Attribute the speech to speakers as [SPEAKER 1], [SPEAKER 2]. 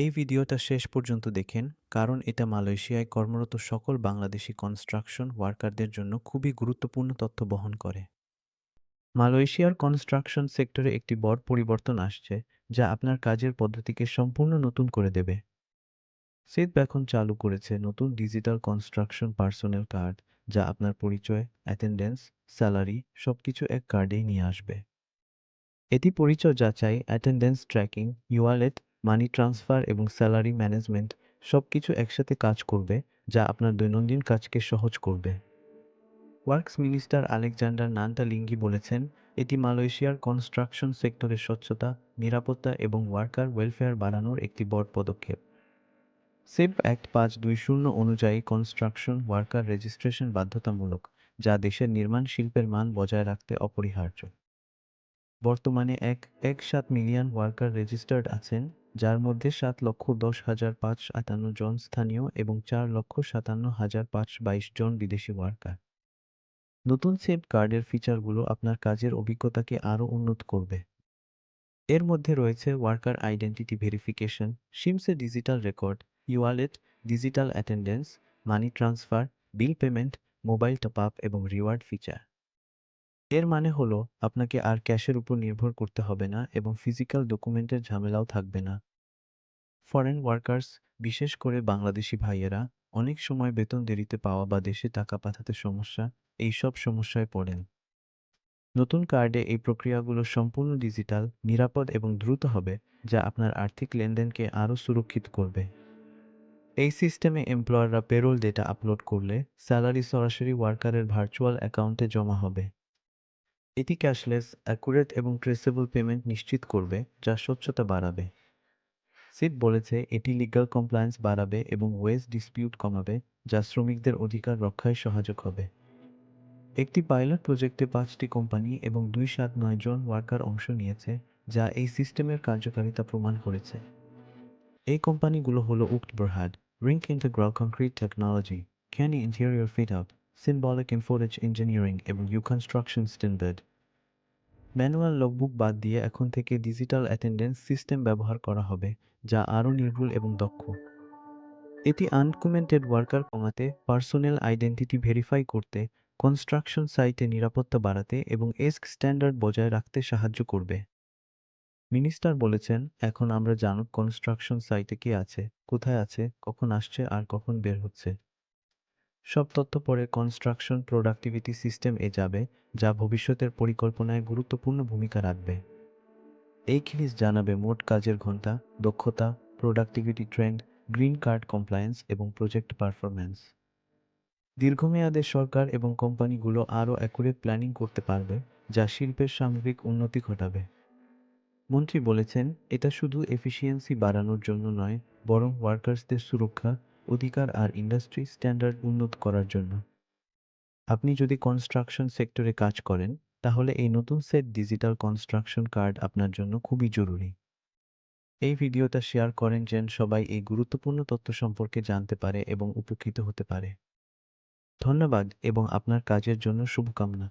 [SPEAKER 1] এই ভিডিওটা শেষ পর্যন্ত দেখেন, কারণ এটা মালয়েশিয়ায় কর্মরত সকল বাংলাদেশি কনস্ট্রাকশন ওয়ার্কারদের জন্য খুবই গুরুত্বপূর্ণ তথ্য বহন করে। মালয়েশিয়ার কনস্ট্রাকশন সেক্টরে একটি বড় পরিবর্তন আসছে, যা আপনার কাজের পদ্ধতিকে সম্পূর্ণ নতুন করে দেবে। সেদ এখন চালু করেছে নতুন ডিজিটাল কনস্ট্রাকশন পার্সোনাল কার্ড যা আপনার পরিচয় অ্যাটেন্ডেন্স স্যালারি সবকিছু এক কার্ডেই নিয়ে আসবে। এটি পরিচয় যাচাই attendance tracking ewallet money transfer এবং স্যালারি ম্যানেজমেন্ট সবকিছু একসাথে কাজ করবে, যা আপনার দৈনন্দিন কাজকে সহজ করবে। Works minister Alexander Nanta Linggi বলেছেন, এটি মালয়েশিয়ার কনস্ট্রাকশন সেক্টরের স্বচ্ছতা, নিরাপত্তা এবং ওয়ার্কার ওয়েলফেয়ার বাড়ানোর একটি বড় পদক্ষেপ। সেভ অ্যাক্ট পাঁচ দুই শূন্য অনুযায়ী কনস্ট্রাকশন ওয়ার্কার রেজিস্ট্রেশন বাধ্যতামূলক, যা দেশের নির্মাণ শিল্পের মান বজায় রাখতে অপরিহার্য। বর্তমানে এক এক সাত মিলিয়ন ওয়ার্কার রেজিস্টার্ড আছেন যার মধ্যে সাত লক্ষ দশ হাজার পাঁচ আটান্ন জন স্থানীয় এবং চার লক্ষ সাতান্ন হাজার পাঁচ বাইশ জন বিদেশি ওয়ার্কার। নতুন সেভ কার্ডের ফিচারগুলো আপনার কাজের অভিজ্ঞতাকে আরও উন্নত করবে। এর মধ্যে রয়েছে worker identity verification সিমসে digital record ewallet digital attendance, money transfer, bill payment, mobile top up এবং রিওয়ার্ড ফিচার। এর মানে হলো, আপনাকে আর ক্যাশের উপর নির্ভর করতে হবে না এবং ফিজিক্যাল ডকুমেন্টের ঝামেলাও থাকবে না। ফরেন ওয়ার্কার্স বিশেষ করে বাংলাদেশি ভাইয়েরা, অনেক সময় বেতন দেরিতে পাওয়া বা দেশে টাকা পাঠাতে সমস্যা, এইসব সমস্যায় পড়েন। নতুন কার্ডে এই প্রক্রিয়াগুলো সম্পূর্ণ ডিজিটাল নিরাপদ এবং দ্রুত হবে, যা আপনার আর্থিক লেনদেনকে আরও সুরক্ষিত করবে। এই সিস্টেমে এমপ্লয়াররা পেরোল ডেটা আপলোড করলে স্যালারি সরাসরি ওয়ার্কারের ভার্চুয়াল অ্যাকাউন্টে জমা হবে। এটি ক্যাশলেস অ্যাকুরেট এবং ট্রেসেবল পেমেন্ট নিশ্চিত করবে, যা স্বচ্ছতা বাড়াবে। সিট বলেছে, এটি লিগাল কমপ্লায়েন্স বাড়াবে এবং ওয়েজ ডিসপিউট কমাবে, যা শ্রমিকদের অধিকার রক্ষায় সহায়ক হবে। একটি পাইলট প্রজেক্টে পাঁচটি কোম্পানি এবং দুই সাত নয় জন ওয়ার্কার অংশ নিয়েছে, যা এই সিস্টেমের কার্যকারিতা প্রমাণ করেছে। এই কোম্পানিগুলো হলো উক্ত বরহাদ রিঙ্ক integral concrete technology Kani interior fit out symbolic ইনফোরেজ ইঞ্জিনিয়ারিং এবং ইউ কনস্ট্রাকশন স্টেনবেড ম্যানুয়াল লগবুক বাদ দিয়ে এখন থেকে ডিজিটাল অ্যাটেন্ডেন্স সিস্টেম ব্যবহার করা হবে, যা আরও নির্ভুল এবং দক্ষ। এটি আনকুমেন্টেড ওয়ার্কার কমাতে, পার্সোনাল আইডেন্টিটি ভেরিফাই করতে, কনস্ট্রাকশন সাইটে নিরাপত্তা বাড়াতে এবং এস্ক স্ট্যান্ডার্ড বজায় রাখতে সাহায্য করবে। মিনিস্টার বলেছেন, এখন আমরা জানো কনস্ট্রাকশন সাইটে কে আছে, কোথায় আছে, কখন আসছে আর কখন বের হচ্ছে। সব তথ্য পরে কনস্ট্রাকশন প্রোডাক্টিভিটি সিস্টেম এ যাবে, যা ভবিষ্যতের পরিকল্পনায় গুরুত্বপূর্ণ ভূমিকা রাখবে। এই খিলিস জানাবে মোট কাজের ঘণ্টা, দক্ষতা productivity trend green card compliance এবং প্রজেক্ট পারফরম্যান্স দীর্ঘমেয়াদে সরকার এবং কোম্পানিগুলো আরও অ্যাকুরেট প্ল্যানিং করতে পারবে, যা শিল্পের সামগ্রিক উন্নতি ঘটাবে। মন্ত্রী বলেছেন, এটা শুধু এফিসিয়েন্সি বাড়ানোর জন্য নয়, বরং ওয়ার্কার্সদের সুরক্ষা অধিকার আর ইন্ডাস্ট্রি স্ট্যান্ডার্ড উন্নত করার জন্য। আপনি যদি কনস্ট্রাকশন সেক্টরে কাজ করেন, তাহলে এই নতুন সেট ডিজিটাল কনস্ট্রাকশন কার্ড আপনার জন্য খুবই জরুরি। এই ভিডিওটা শেয়ার করেন যেন সবাই এই গুরুত্বপূর্ণ তথ্য সম্পর্কে জানতে পারে এবং উপকৃত হতে পারে। ধন্যবাদ এবং আপনার কাজের জন্য শুভকামনা।